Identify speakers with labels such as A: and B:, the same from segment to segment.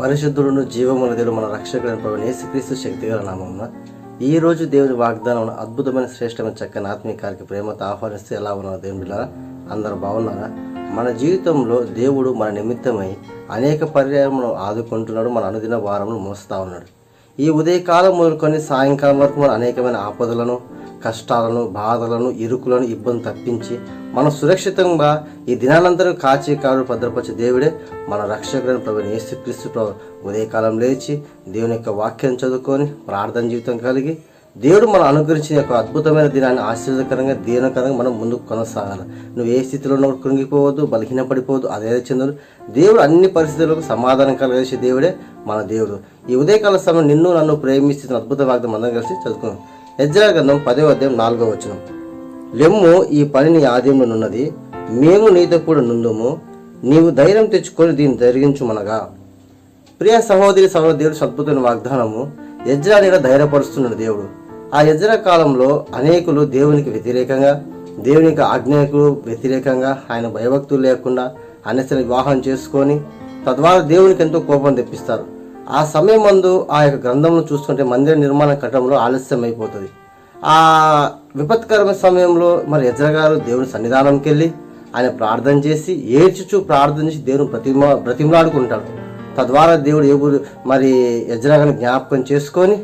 A: పరిశుద్ధుడును జీవముల దేవుడు మన రక్షకులను ప్రభు యేసుక్రీస్తు శక్తిగల నామమున. ఈ రోజు దేవుని వాగ్దానం అద్భుతమైన శ్రేష్టమైన చక్కని ఆత్మీకారికి ప్రేమతో ఆహ్వానిస్తే ఎలా ఉన్నారు దేవుని బిడ్డలారా అందరూ బాగున్నారా? మన జీవితంలో దేవుడు మన నిమిత్తమై అనేక పర్యాయములను ఆదుకుంటున్నాడు మన అనుదిన వారమును మోస్తా ఉన్నాడు. ఈ ఉదయకాలం మొదలుకొని సాయంకాలం వరకు మన అనేకమైన ఆపదలను కష్టాలను బాధలను ఇరుకులను ఇబ్బంది తప్పించి మనం సురక్షితంగా ఈ దినాలందరూ కాచి కాడు భద్రపరిచే దేవుడే మన రక్షకుడైన ప్రభు యేసుక్రీస్తు ప్రభు ఉదయకాలం లేచి దేవుని యొక్క వాక్యం చదువుకొని ప్రార్థన జీవితం కలిగి దేవుడు మనం అనుగ్రహించిన యొక్క అద్భుతమైన దినాన్ని ఆశీర్వదకరంగా దీనకరంగా మనం ముందుకు కొనసాగాలి. నువ్వు ఏ స్థితిలో ఉన్న కృంగిపోవద్దు బలహీనపడిపోవద్దు అదే చెందరు దేవుడు అన్ని పరిస్థితులకు సమాధానం కలిగేసే దేవుడే మన దేవుడు. ఈ ఉదయకాల సమయం నిన్ను నన్ను ప్రేమిస్తున్న అద్భుత వాగ్దం అందరం కలిసి చదువుకున్నాం ఎజ్రా గ్రంథం పదో అధ్యాయం నాలుగో వచనం. లెమ్ము ఈ పనిని ఆదిమునున్నది మేము నీతో కూడా నుందుము నీవు ధైర్యం తెచ్చుకొని దీన్ని జరిగించుమనగా. ప్రియ సహోదరి సహోదరి దేవుడు వాగ్దానము. యజ్రా నీడ ధైర్యపరుస్తున్నాడు దేవుడు. ఆ యజ్ర కాలంలో అనేకులు దేవునికి వ్యతిరేకంగా దేవునికి ఆజ్ఞకు వ్యతిరేకంగా ఆయన భయభక్తులు లేకుండా అనేసరి వివాహం చేసుకొని తద్వారా దేవునికి ఎంతో కోపం తెప్పిస్తారు. ఆ సమయం మందు ఆ యొక్క గ్రంథమును చూసుకుంటే మందిర నిర్మాణ కట్టడంలో ఆలస్యం అయిపోతుంది ఆ విపత్కరమైన సమయంలో మరి ఎజ్రగారు దేవుని సన్నిధానంకి వెళ్ళి ఆయన ప్రార్థన చేసి ఏడ్చుచు ప్రార్థన చేసి దేవుని ప్రతిమ బ్రతిమలాడుకుంటాడు. తద్వారా దేవుడు ఏబు మరి యజ్రాగాన్ని జ్ఞాపకం చేసుకొని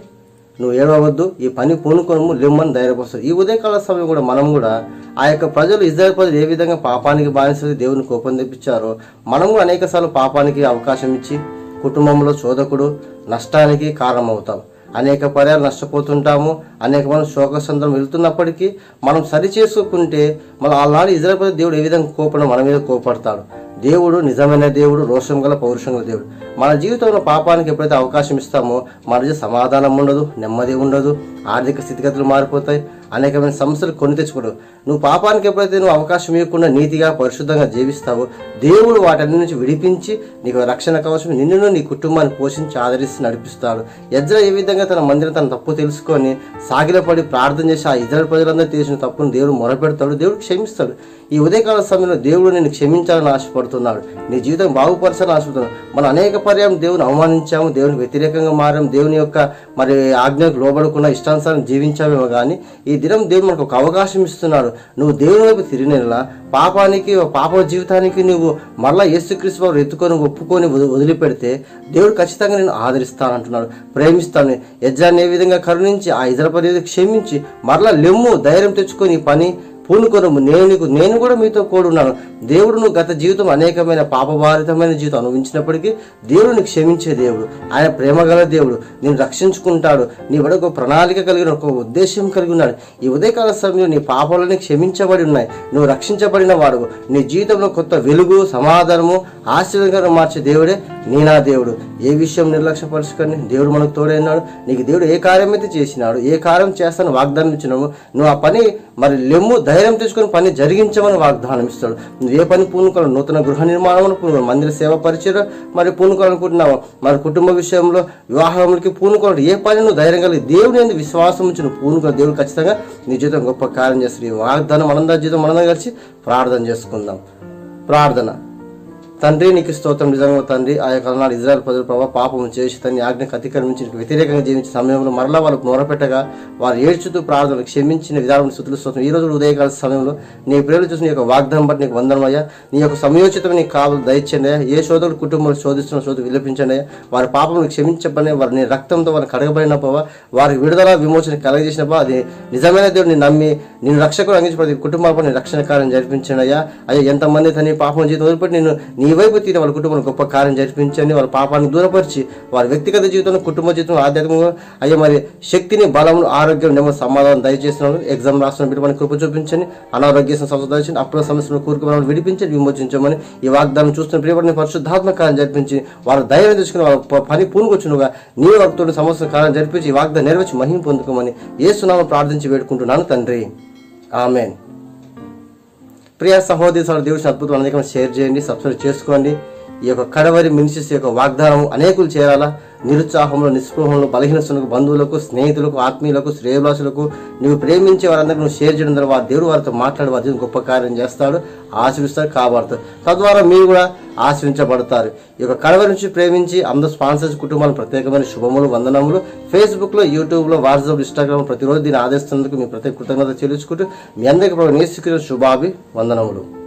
A: నువ్వు ఏడవద్దు ఈ పని పూనుకొనము లెమ్మని ధైర్యపరుస్తావు. ఈ ఉదయకాల సమయం కూడా మనం కూడా ఆ యొక్క ప్రజలు ఇజ్రాయల్ ప్రజలు ఏ విధంగా పాపానికి బానిసలు దేవుని కోపం తెప్పించారో మనం కూడా అనేక పాపానికి అవకాశం ఇచ్చి కుటుంబంలో శోధకుడు నష్టానికి కారణమవుతాం. అనేక పర్యాలు నష్టపోతుంటాము. అనేక మంది శోకసంద్రం వెళ్తున్నప్పటికీ మనం సరి చేసుకుంటే మన ఆనాడు ఇజ్రాయల్ దేవుడు ఏ విధంగా కోపడం మన మీద కోపడతాడు. దేవుడు నిజమైన దేవుడు రోషం గల పౌరుషం గల దేవుడు. మన జీవితంలో పాపానికి ఎప్పుడైతే అవకాశం ఇస్తామో మన సమాధానం ఉండదు నెమ్మది ఉండదు ఆర్థిక స్థితిగతులు మారిపోతాయి అనేకమైన సమస్యలు కొని తెచ్చుకోడు నువ్వు పాపానికి ఎప్పుడైతే నువ్వు అవకాశం ఇవ్వకుండా నీతిగా పరిశుద్ధంగా జీవిస్తావో దేవుడు వాటన్ని నుంచి విడిపించి నీకు రక్షణ కవచం నిన్ను నీ కుటుంబాన్ని పోషించి ఆదరిస్తూ నడిపిస్తాడు. యజ్ర ఏ విధంగా తన మందిరం తన తప్పు తెలుసుకొని సాగిలపడి ప్రార్థన చేసి ఆ ఇద్దరు ప్రజలందరూ చేసిన తప్పును దేవుడు మొరపెడతాడు దేవుడు క్షమిస్తాడు. ఈ ఉదయకాల సమయంలో దేవుడు నేను క్షమించాలని ఆశపడుతున్నాడు. నీ జీవితం బాగుపరచాలని ఆశపడుతున్నాడు. మనం అనేక పర్యాయం దేవుని అవమానించాము దేవుని వ్యతిరేకంగా మారాము దేవుని యొక్క మరి ఆజ్ఞకు లోబడకుండా ఇష్టానుసారం జీవించామేమో కానీ ఈ దినం దేవుడు మనకు ఒక అవకాశం ఇస్తున్నాడు. నువ్వు దేవుని వైపు తిరిగినలా పాపానికి పాప జీవితానికి నువ్వు మరలా యేసుక్రీస్తు వారు ఎత్తుకొని ఒప్పుకొని వదిలిపెడితే దేవుడు ఖచ్చితంగా నేను ఆదరిస్తానంటున్నాడు ప్రేమిస్తాను. యజ్జాన్ని ఏ విధంగా కరుణించి ఆ ఇతర పరిధి క్షమించి మరలా లెమ్ము ధైర్యం తెచ్చుకొని పని పూనుకొనము. నేను నేను కూడా మీతో కూడున్నాను. దేవుడు నువ్వు గత జీవితం అనేకమైన పాపభారితమైన జీవితం అనుభవించినప్పటికీ దేవుడిని క్షమించే దేవుడు ఆయన ప్రేమగల దేవుడు నేను రక్షించుకుంటాడు. నీ వడ ఒక ప్రణాళిక కలిగిన ఒక ఉద్దేశం కలిగి ఉన్నాడు. ఈ ఉదయకాల సమయంలో నీ పాపాలని క్షమించబడి ఉన్నాయి. నువ్వు రక్షించబడిన వాడు నీ జీవితంలో కొత్త వెలుగు సమాధానము ఆశీర్వాదంగా మార్చే దేవుడే నేనా దేవుడు. ఏ విషయం నిర్లక్ష్యపరుచుకొని దేవుడు మనకు తోడైనాడు నీకు దేవుడు ఏ కార్యం అయితే చేసినాడు ఏ కార్యం చేస్తాను వాగ్దానం నువ్వు ఆ పని మరి లెమ్ము ధైర్యం తీసుకుని పని జరిగించమని వాగ్దానం ఇస్తాడు. ఏ పని పూనుకోవాలి నూతన గృహ నిర్మాణం పూనుకోవాలి మందిర సేవ పరిచయం మరి పూనుకోవాలనుకుంటున్నావు మరి కుటుంబ విషయంలో వివాహములకి పూనుకోవాలి ఏ పని నువ్వు ధైర్యం కలిగి దేవుని ఎందుకు విశ్వాసం ఉంచి నువ్వు పూనుకో దేవుడు ఖచ్చితంగా నీ జీవితం గొప్ప కార్యం చేస్తుంది ఈ వాగ్దానం మనందరి జీవితం మనందరం కలిసి ప్రార్థన చేసుకుందాం. ప్రార్థన. తండ్రి నీకు స్తోత్రం. నిజంగా తండ్రి ఆ యొక్క నాడు ఇజ్రాయల్ ప్రజల ప్రభావ పాపం చేసి తన ఆజ్ఞకు అతిక్రమించి వ్యతిరేకంగా జీవించిన సమయంలో మరలా వాళ్ళకు మొరపెట్టగా వారు ఏడ్చుతూ ప్రార్థనలు క్షమించిన విధానం స్థుతులు స్తోత్రం. ఈ రోజు ఉదయకాల సమయంలో నీ ప్రేరు చూసిన యొక్క వాగ్దానం బట్టి నీకు వందనమయ్యా. నీ యొక్క సమయోచితం నీకు కావాలి దయచండి అయ్యా. ఏ శోధకుడు కుటుంబాలు శోధిస్తున్న శోధ విలపించండి వారి పాపం క్షమించబడి వారి నీ రక్తంతో వారిని కడగబడిన పోవా వారికి విడుదల విమోచన కలగజేసిన పోవా అది నిజమైన దేవుడిని నమ్మి నేను రక్షకుడు అందించి ప్రతి కుటుంబాలపై రక్షణ కార్యం జరిపించండి అయ్యా. అయ్యా ఎంతమంది తన పాపం జీవితం వదిలిపెట్టి నేను నీ వైపు తీరి వాళ్ళ కుటుంబంలో గొప్ప కార్యం జరిపించండి వాళ్ళ పాపాన్ని దూరపరిచి వారి వ్యక్తిగత జీవితంలో కుటుంబ జీవితంలో ఆధ్యాత్మికంగా అయ్యే మరి శక్తిని బలమును ఆరోగ్యం నెమ్మది సమాధానం దయచేస్తున్నాను ఎగ్జామ్ రాసిన బిడ్డ కృప చూపించండి. అనారోగ్య సమస్య దయచండి అప్పుల సమస్యలను కూరుకు విడిపించండి విమోచించమని ఈ వాగ్దానం చూస్తున్న ప్రియపడిన పరిశుద్ధాత్మ కార్యం జరిపించి వారు ధైర్యం తెచ్చుకుని వాళ్ళ పని పూనుకొచ్చునుగా నీ వక్తుడు సమస్య కార్యం జరిపించి ఈ వాగ్దానం నెరవేర్చి మహిమ పొందుకోమని ఏసునామం ప్రార్థించి వేడుకుంటున్నాను తండ్రి. ఆమెన్. ప్రియ సహోదరి సహోదరు దేవుడి అద్భుతం షేర్ చేయండి సబ్స్క్రైబ్ చేసుకోండి. ఈ యొక్క కడవరి మినిస్ట్రీస్ యొక్క వాగ్దానం అనేకులు చేరాలా? నిరుత్సాహంలో నిస్పృహంలో బలహీనస్తులకు బంధువులకు స్నేహితులకు ఆత్మీయులకు శ్రేయభిలాషులకు నువ్వు ప్రేమించే వారందరికీ నువ్వు షేర్ చేయడం ద్వారా వారి దేవుడు వారితో మాట్లాడే వారి గొప్ప కార్యం చేస్తాడు ఆశ్రయిస్తాడు కాపాడుతాడు. తద్వారా మీరు కూడా ఆశ్రయించబడతారు ఈ యొక్క కడవ నుంచి ప్రేమించి అందరు స్పాన్సర్స్ కుటుంబాలు ప్రత్యేకమైన శుభములు వందనములు. ఫేస్బుక్లో యూట్యూబ్లో వాట్సాప్ ఇన్స్టాగ్రామ్ ప్రతిరోజు దీన్ని ఆదేశిస్తున్నందుకు మీ ప్రత్యేక కృతజ్ఞత చెల్లించుకుంటూ మీ అందరికీ ప్రభు శుభాభి వందనములు